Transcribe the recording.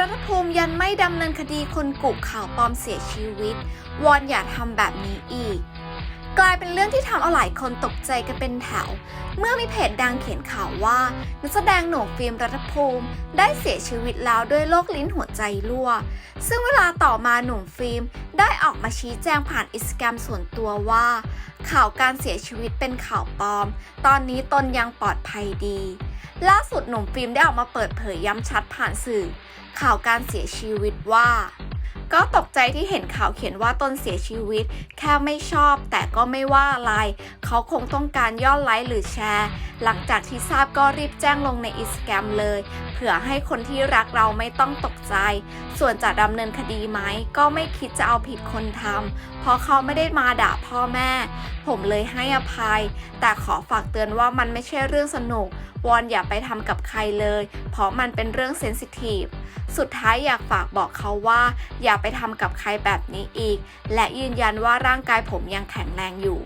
รัฐภูมยันไม่ดำเนินคดีคนกุข่าวปลอมเสียชีวิต วอนอย่าทำแบบนี้อีก เป็นเรื่องที่ทำเอาหลายคนตกใจกันเป็นแถว เมื่อมีเพจดังเขียนข่าวว่า นักแสดงหนุ่มฟิล์มรัฐภูมิ ได้เสียชีวิตแล้วด้วยโรคลิ้นหัวใจรั่ว ซึ่งเวลาต่อมาหนุ่มฟิล์มได้ออกมาชี้แจงผ่านอินสตาแกรมส่วนตัวว่า ข่าวการเสียชีวิตเป็นข่าวปลอม ตอนนี้ตนยังปลอดภัยดี ล่าสุดหนุ่มฟิล์มได้ออกมาเปิดเผยย้ำชัดผ่านสื่อ ข่าวการเสียชีวิตว่า ก็ตกใจที่เห็นข่าวเขียนว่าตนเสียชีวิต แค่ไม่ชอบ แต่ก็ไม่ว่าอะไร เขาคงต้องการยอดไลค์หรือแชร์ หลังจากที่ทราบก็รีบแจ้งลงในอินสแกรมเลย เผื่อให้คนที่รักเราไม่ต้องตกใจ ส่วนจะดำเนินคดีไหม ก็ไม่คิดจะเอาผิดคนทำเพราะเขาไม่ได้มาด่าพ่อแม่ ผมเลยให้อภัย แต่ขอฝากเตือนว่ามันไม่ใช่เรื่องสนุก วอนอย่าไปทำกับใครเลย เพราะมันเป็นเรื่องเซนซิทีฟ สุดท้ายอยากฝากบอกเขาว่า อย่าไปทำกับใครแบบนี้อีก และยืนยันว่าร่างกายผมยังแข็งแรงอยู่